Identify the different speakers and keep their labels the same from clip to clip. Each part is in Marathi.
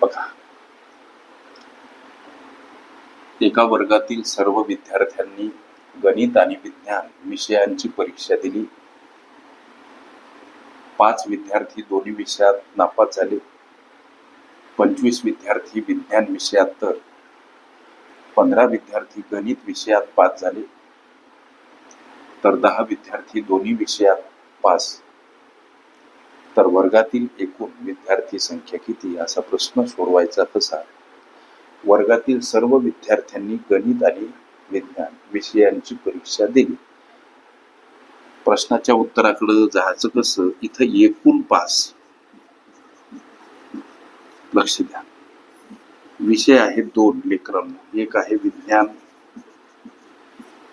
Speaker 1: बघा. एका वर्गातील सर्व विद्यार्थ्यांनी गणित आणि विज्ञान विषयांची परीक्षा दिली. पाच विद्यार्थी दोन्ही विषयात नापास झाले. पंचवीस विद्यार्थी विज्ञान विषयात तर पंधरा विद्यार्थी गणित विषयात पास झाले. तर दहा विद्यार्थी दोन्ही विषयात पास. तर वर्गातील एकूण विद्यार्थी संख्या किती? असा प्रश्न सोडवायचा कसा? वर्गातील सर्व विद्यार्थ्यांनी गणित आणि विज्ञान विषयांची परीक्षा दिली. प्रश्नाच्या उत्तराकडे जायचं कसं? इथं एकूण पास. लक्ष द्या. विषय आहे दोन लेकरांना. एक आहे विज्ञान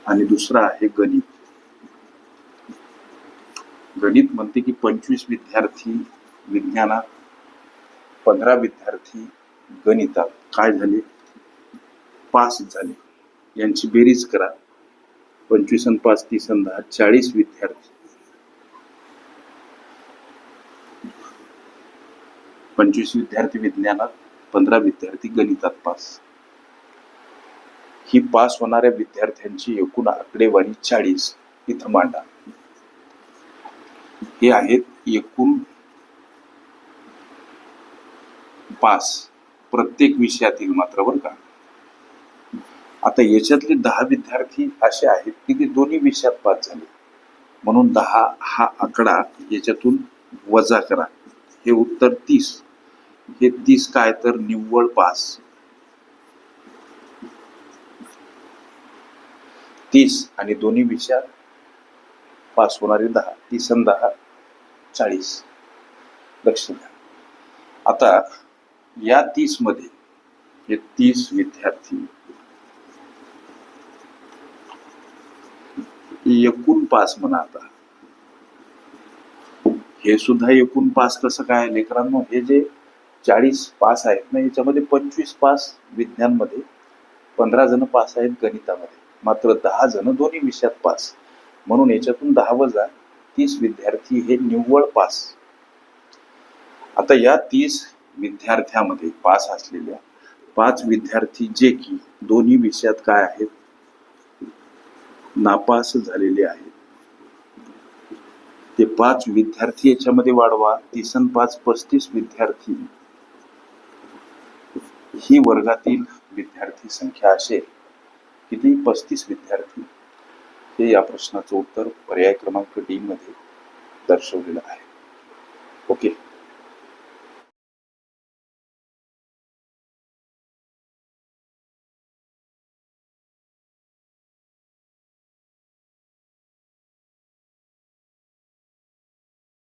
Speaker 1: आणि दुसरा आहे गणित. गणित म्हणते की पंचवीस विद्यार्थी विज्ञानात पंधरा विद्यार्थी गणितात काय झाले? पास झाले. यांची बेरीज करा. पंचवीस आणि पाच तीस आणि दहा चाळीस विद्यार्थी. पंचवीस विद्यार्थी विज्ञानात पंधरा विद्यार्थी गणितात पास. ही पास होणाऱ्या विद्यार्थ्यांची एकूण आकडेवारी चाळीस. इथं मांडा. हे आहेत एकूण पास प्रत्येक विषयातील मात्र बरं का? आता याच्यातले दहा विद्यार्थी असे आहेत की ते दोन्ही विषयात पास झाले. म्हणून दहा हा आकडा याच्यातून वजा करा. हे उत्तर तीस. हे तीस काय तर निव्वळ पास. तीस आणि दोन्ही विषयात पास होणारे दहा. तीस आणि दहा चाळीस. लक्ष द्या. आता या तीसमध्ये हे तीस विद्यार्थी एकूण पास म्हणा आता. हे सुद्धा एकूण पास कसं काय? लेकरांनो हे जे चाळीस पास आहेत ना याच्यामध्ये पंचवीस पास विज्ञानमध्ये पंधरा जण पास आहेत गणितामध्ये. मात्र दहा जण दोन्ही विषयात पास. म्हणून याच्यातून दहा वजा तीस विद्यार्थी हे निव्वळ पास. आता या तीस विद्यार्थ्यामध्ये पास असलेल्या पाच विद्यार्थी जे की दोन्ही विषयात काय आहेत? नापास झालेले आहेत. ते पाच विद्यार्थी याच्यामध्ये वाढवा. तीसन पाच पस्तीस विद्यार्थी. ही वर्गातील विद्यार्थी संख्या असेल. किती? पस्तीस विद्यार्थी. हे या प्रश्नाचं उत्तर पर्याय क्रमांक डी मध्ये दर्शवलेलं आहे. ओके.